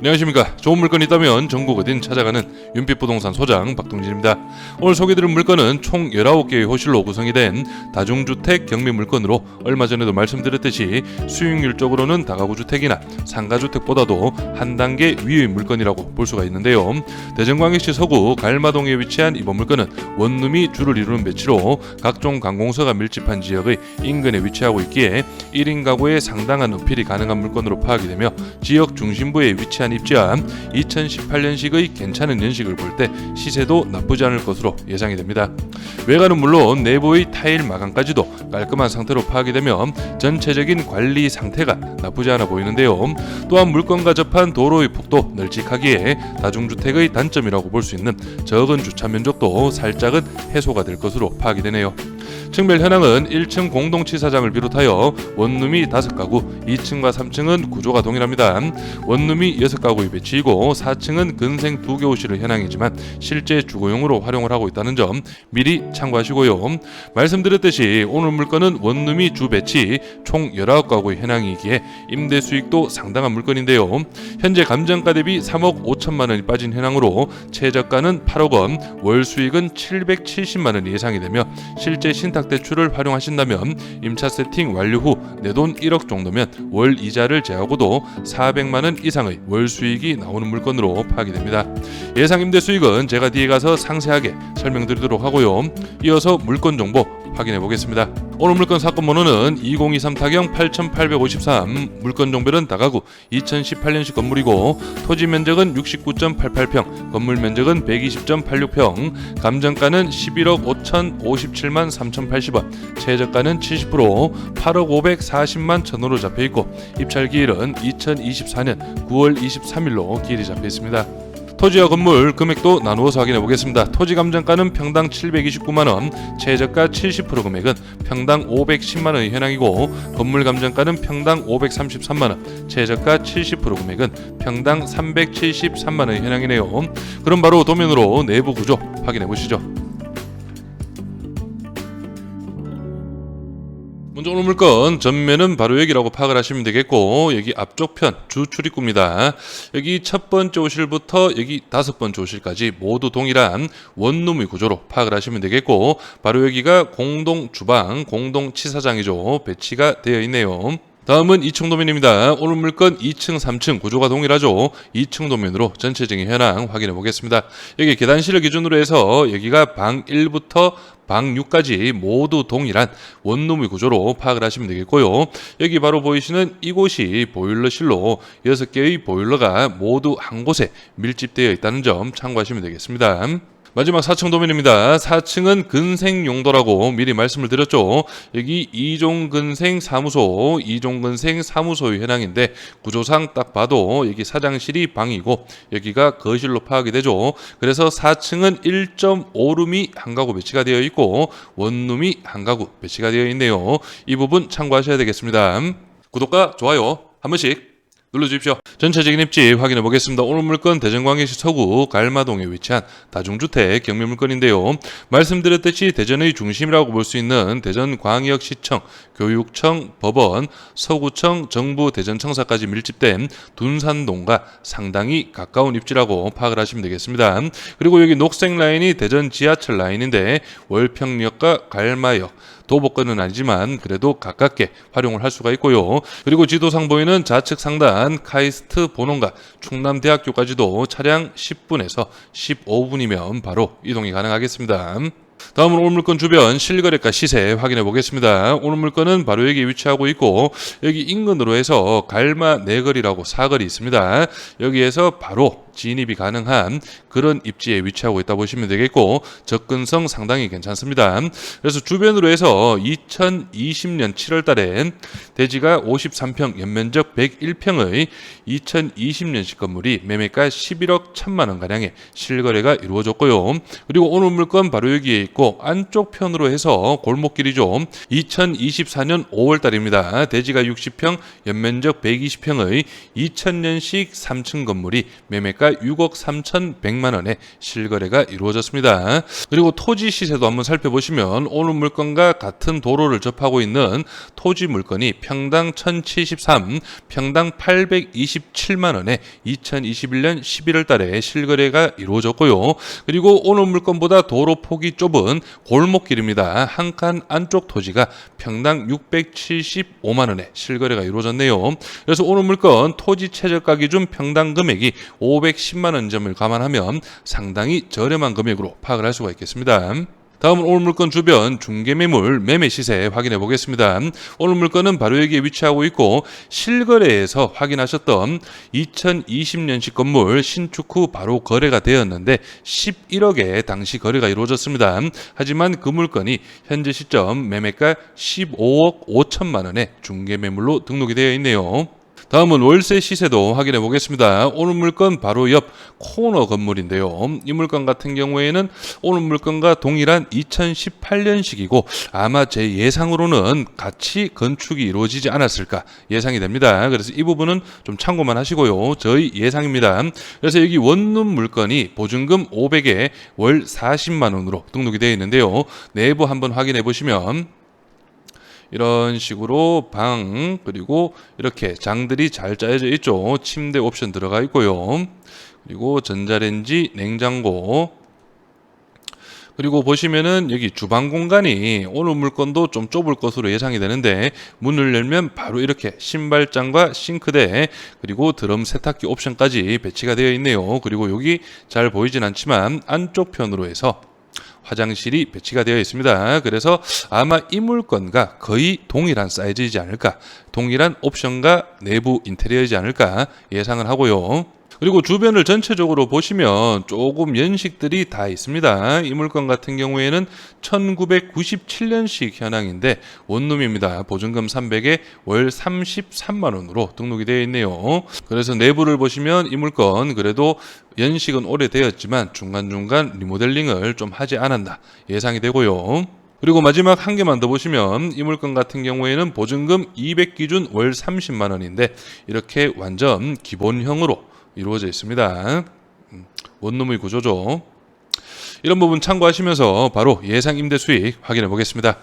안녕하십니까. 좋은 물건 있다면 전국 어딘 찾아가는 윤빛부동산 소장 박동진입니다. 오늘 소개드릴 물건은 총 19개의 호실로 구성이 된 다중주택 경매 물건으로 얼마 전에도 말씀드렸듯이 수익률적으로는 다가구 주택이나 상가주택보다도 한 단계 위의 물건이라고 볼 수가 있는데요. 대전광역시 서구 갈마동에 위치한 이번 물건은 원룸이 주를 이루는 배치로 각종 관공서가 밀집한 지역의 인근에 위치하고 있기에 1인 가구의 상당한 어필이 가능한 물건으로 파악이 되며 지역 중심부에 위치한 입지와 2018년식의 괜찮은 연식을 볼 때 시세도 나쁘지 않을 것으로 예상이 됩니다. 외관은 물론 내부의 타일 마감까지도 깔끔한 상태로 파악이 되며 전체적인 관리 상태가 나쁘지 않아 보이는데요. 또한 물건과 접한 도로의 폭도 널찍하기에 다중주택의 단점이라고 볼 수 있는 적은 주차 면적도 살짝은 해소가 될 것으로 파악이 되네요. 층별 현황은 1층 공동치사장을 비롯하여 원룸이 5가구, 2층과 3층은 구조가 동일합니다. 원룸이 6가구의 배치이고 4층은 근생 2개 호실의 현황이지만 실제 주거용으로 활용을 하고 있다는 점 미리 참고하시고요. 말씀드렸듯이 오늘 물건은 원룸이 주 배치 총 19가구의 현황이기에 임대 수익도 상당한 물건인데요. 현재 감정가 대비 3억 5천만 원이 빠진 현황으로 최저가는 8억 원, 월 수익은 770만 원이 예상이 되며 실제 신탁 대출을 활용하신다면 임차 세팅 완료 후 내 돈 1억 정도면 월 이자를 제하고도 400만 원 이상의 월 수익이 나오는 물건으로 파악이 됩니다. 예상 임대 수익은 제가 뒤에 가서 상세하게 설명드리도록 하고요. 이어서 물건 정보 확인해 보겠습니다. 오늘 물건 사건 번호는 2023 타경 8853 물건 종별은 다가구 2018년식 건물이고 토지 면적은 69.88평 건물 면적은 120.86평 감정가는 11억 5,057만 3,080원 최저가는 70% 8억 540만 천으로 잡혀 있고 입찰 기일은 2024년 9월 23일로 기일이 잡혀 있습니다. 토지와 건물 금액도 나누어서 확인해 보겠습니다. 토지 감정가는 평당 729만 원, 최저가 70% 금액은 평당 510만 원의 현황이고 건물 감정가는 평당 533만 원, 최저가 70% 금액은 평당 373만 원의 현황이네요. 그럼 바로 도면으로 내부 구조 확인해 보시죠. 먼저 오늘 물건 전면은 바로 여기라고 파악을 하시면 되겠고 여기 앞쪽 편 주 출입구입니다. 여기 첫 번째 오실부터 여기 다섯 번째 오실까지 모두 동일한 원룸의 구조로 파악을 하시면 되겠고 바로 여기가 공동 주방, 공동 치사장이죠. 배치가 되어 있네요. 다음은 2층 도면입니다. 오늘 물건 2층, 3층 구조가 동일하죠. 2층 도면으로 전체적인 현황 확인해 보겠습니다. 여기 계단실을 기준으로 해서 여기가 방 1부터 방 6까지 모두 동일한 원룸의 구조로 파악을 하시면 되겠고요. 여기 바로 보이시는 이곳이 보일러실로 6개의 보일러가 모두 한 곳에 밀집되어 있다는 점 참고하시면 되겠습니다. 마지막 4층 도면입니다. 4층은 근생 용도라고 미리 말씀을 드렸죠. 여기 이종근생 사무소, 이종근생 사무소의 현황인데 구조상 딱 봐도 여기 사장실이 방이고 여기가 거실로 파악이 되죠. 그래서 4층은 1.5룸이 한 가구 배치가 되어 있고 원룸이 한 가구 배치가 되어 있네요. 이 부분 참고하셔야 되겠습니다. 구독과 좋아요 한 번씩 눌러주십시오. 전체적인 입지 확인해 보겠습니다. 오늘 물건 대전광역시 서구 갈마동에 위치한 다중주택 경매 물건인데요. 말씀드렸듯이 대전의 중심이라고 볼 수 있는 대전광역시청, 교육청, 법원, 서구청, 정부 대전청사까지 밀집된 둔산동과 상당히 가까운 입지라고 파악을 하시면 되겠습니다. 그리고 여기 녹색 라인이 대전 지하철 라인인데 월평역과 갈마역 도보권은 아니지만 그래도 가깝게 활용을 할 수가 있고요. 그리고 지도상 보이는 좌측 상단 카이스트 본원과 충남대학교까지도 차량 10분에서 15분이면 바로 이동이 가능하겠습니다. 다음은 오늘 물건 주변 실거래가 시세 확인해 보겠습니다. 오늘 물건은 바로 여기 위치하고 있고 여기 인근으로 해서 갈마 내거리라고 사거리 있습니다. 여기에서 바로 진입이 가능한 그런 입지에 위치하고 있다 보시면 되겠고 접근성 상당히 괜찮습니다. 그래서 주변으로 해서 2020년 7월 달에 대지가 53평, 연면적 101평의 2020년식 건물이 매매가 11억 1천만 원 가량의 실거래가 이루어졌고요. 그리고 오늘 물건 바로 여기에 있고 안쪽 편으로 해서 골목길이죠. 2024년 5월 달입니다. 대지가 60평, 연면적 120평의 2000년식 3층 건물이 매매가 매매가 6억 3,100만 원에 실거래가 이루어졌습니다. 그리고 토지 시세도 한번 살펴보시면 오늘 물건과 같은 도로를 접하고 있는 토지 물건이 평당 1,073, 평당 827만 원에 2021년 11월 달에 실거래가 이루어졌고요. 그리고 오늘 물건보다 도로 폭이 좁은 골목길입니다. 한 칸 안쪽 토지가 평당 675만 원에 실거래가 이루어졌네요. 그래서 오늘 물건 토지 최저가 기준 평당 금액이 510만 원 점을 감안하면 상당히 저렴한 금액으로 파악을 할 수가 있겠습니다. 다음은 오늘 물건 주변 중개 매물 매매 시세 확인해 보겠습니다. 오늘 물건은 바로 여기에 위치하고 있고 실거래에서 확인하셨던 2020년식 건물 신축 후 바로 거래가 되었는데 11억에 당시 거래가 이루어졌습니다. 하지만 그 물건이 현재 시점 매매가 15억 5천만 원에 중개 매물로 등록이 되어 있네요. 다음은 월세 시세도 확인해 보겠습니다. 오늘 물건 바로 옆 코너 건물인데요. 이 물건 같은 경우에는 오늘 물건과 동일한 2018년식이고 아마 제 예상으로는 같이 건축이 이루어지지 않았을까 예상이 됩니다. 그래서 이 부분은 좀 참고만 하시고요. 저희 예상입니다. 그래서 여기 원룸 물건이 보증금 500에 월 40만 원으로 등록이 되어 있는데요. 내부 한번 확인해 보시면 이런 식으로 방 그리고 이렇게 장들이 잘 짜여져 있죠. 침대 옵션 들어가 있고요. 그리고 전자레인지, 냉장고 그리고 보시면은 여기 주방 공간이 오늘 물건도 좀 좁을 것으로 예상이 되는데 문을 열면 바로 이렇게 신발장과 싱크대 그리고 드럼 세탁기 옵션까지 배치가 되어 있네요. 그리고 여기 잘 보이진 않지만 안쪽 편으로 해서 화장실이 배치가 되어 있습니다. 그래서 아마 이 물건과 거의 동일한 사이즈이지 않을까, 동일한 옵션과 내부 인테리어이지 않을까 예상을 하고요. 그리고 주변을 전체적으로 보시면 조금 연식들이 다 있습니다. 이 물건 같은 경우에는 1997년식 현황인데 원룸입니다. 보증금 300에 월 33만 원으로 등록이 되어 있네요. 그래서 내부를 보시면 이 물건 그래도 연식은 오래되었지만 중간중간 리모델링을 좀 하지 않았나 예상이 되고요. 그리고 마지막 한 개만 더 보시면 이 물건 같은 경우에는 보증금 200 기준 월 30만 원인데 이렇게 완전 기본형으로 이루어져 있습니다. 음, 원룸의 구조죠. 이런 부분 참고하시면서 바로 예상 임대 수익 확인해 보겠습니다.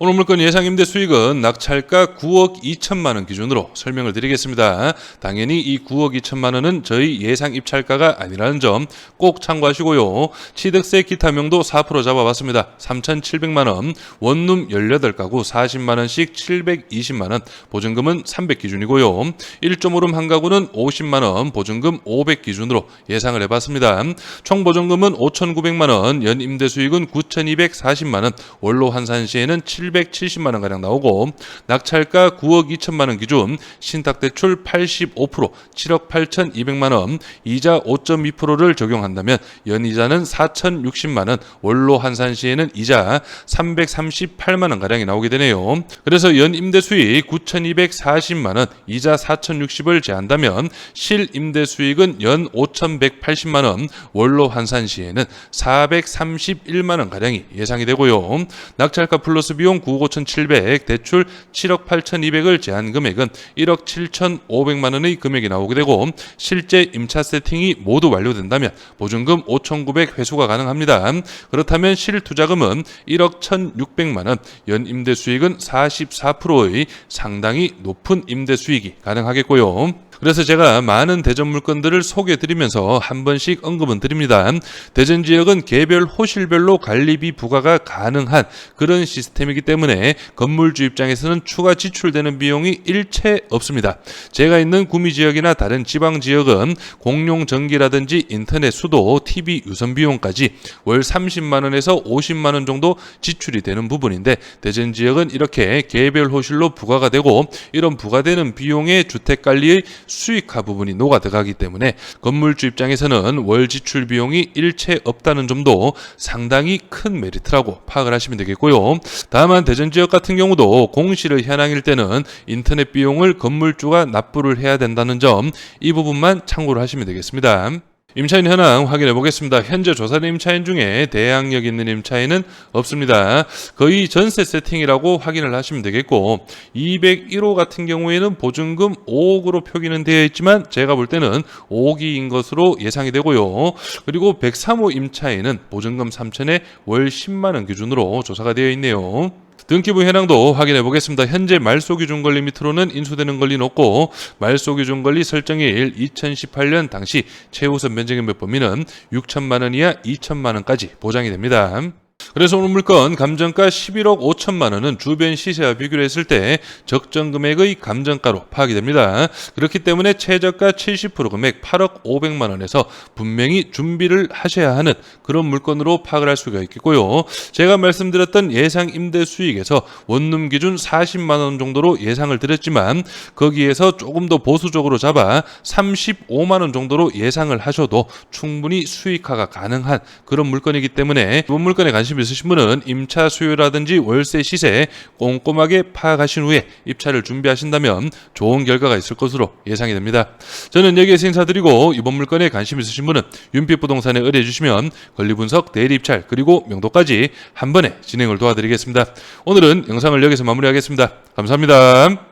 오늘 물건 예상 임대 수익은 낙찰가 9억 2천만 원 기준으로 설명을 드리겠습니다. 당연히 이 9억 2천만 원은 저희 예상 입찰가가 아니라는 점 꼭 참고하시고요. 취득세 기타 명도 4% 잡아봤습니다. 3,700만 원, 원룸 18가구 40만 원씩 720만 원, 보증금은 300 기준이고요. 1.5룸 한 가구는 50만 원, 보증금 500 기준으로 예상을 해봤습니다. 총 보증금은 5,900만 원, 연 임대 수익은 9,240만 원, 원로 환산 시에는 770만 원 가량 나오고 낙찰가 9억 2천만 원 기준 신탁 대출 85% 7억 8,200만 원 이자 5.2%를 적용한다면 연이자는 4,060만 원 원로 환산 시에는 이자 338만 원 가량이 나오게 되네요. 그래서 연 임대 수익 9,240만 원 이자 4,060을 제한다면 실 임대 수익은 연 5,180만 원 원로 환산 시에는 431만 원 가량이 예상이 되고요. 낙찰가 플러스 비용 9억 5,700, 대출 7억 8,200을 제한 금액은 1억 7,500만 원의 금액이 나오게 되고 실제 임차 세팅이 모두 완료된다면 보증금 5,900 회수가 가능합니다. 그렇다면 실투자금은 1억 1,600만 원, 연 임대 수익은 44%의 상당히 높은 임대 수익이 가능하겠고요. 그래서 제가 많은 대전 물건들을 소개해 드리면서 한 번씩 언급은 드립니다. 대전 지역은 개별 호실별로 관리비 부과가 가능한 그런 시스템이기 때문에 건물주 입장에서는 추가 지출되는 비용이 일체 없습니다. 제가 있는 구미 지역이나 다른 지방 지역은 공용 전기라든지 인터넷 수도, TV 유선 비용까지 월 30만 원에서 50만 원 정도 지출이 되는 부분인데 대전 지역은 이렇게 개별 호실로 부과가 되고 이런 부과되는 비용의 주택 관리의 수익화 부분이 녹아 들어가기 때문에 건물주 입장에서는 월 지출 비용이 일체 없다는 점도 상당히 큰 메리트라고 파악을 하시면 되겠고요. 다만 대전 지역 같은 경우도 공실의 현황일 때는 인터넷 비용을 건물주가 납부를 해야 된다는 점 이 부분만 참고를 하시면 되겠습니다. 임차인 현황 확인해 보겠습니다. 현재 조사된 임차인 중에 대항력 있는 임차인은 없습니다. 거의 전세 세팅이라고 확인을 하시면 되겠고 201호 같은 경우에는 보증금 5억으로 표기는 되어 있지만 제가 볼 때는 5억인 것으로 예상이 되고요. 그리고 103호 임차인은 보증금 3천에 월 10만 원 기준으로 조사가 되어 있네요. 등기부 현황도 확인해 보겠습니다. 현재 말소 기준 권리 밑으로는 인수되는 권리는 없고 말소 기준 권리 설정일 2018년 당시 최우선 면적인 몇 범위는 6천만 원 이하 2천만 원까지 보장이 됩니다. 그래서 오늘 물건 감정가 11억 5천만 원은 주변 시세와 비교를 했을 때 적정 금액의 감정가로 파악이 됩니다. 그렇기 때문에 최저가 70% 금액 8억 500만 원에서 분명히 준비를 하셔야 하는 그런 물건으로 파악을 할 수가 있겠고요. 제가 말씀드렸던 예상 임대 수익에서 원룸 기준 40만 원 정도로 예상을 드렸지만 거기에서 조금 더 보수적으로 잡아 35만 원 정도로 예상을 하셔도 충분히 수익화가 가능한 그런 물건이기 때문에 이번 물건에 관심 있으신 분은 임차 수요라든지 월세 시세 꼼꼼하게 파악하신 후에 입차를 준비하신다면 좋은 결과가 있을 것으로 예상이 됩니다. 저는 여기에서 인사드리고 이번 물건에 관심 있으신 분은 윤빛 부동산에 의뢰해 주시면 권리 분석, 대리 입찰 그리고 명도까지 한 번에 진행을 도와드리겠습니다. 오늘은 영상을 여기서 마무리하겠습니다. 감사합니다.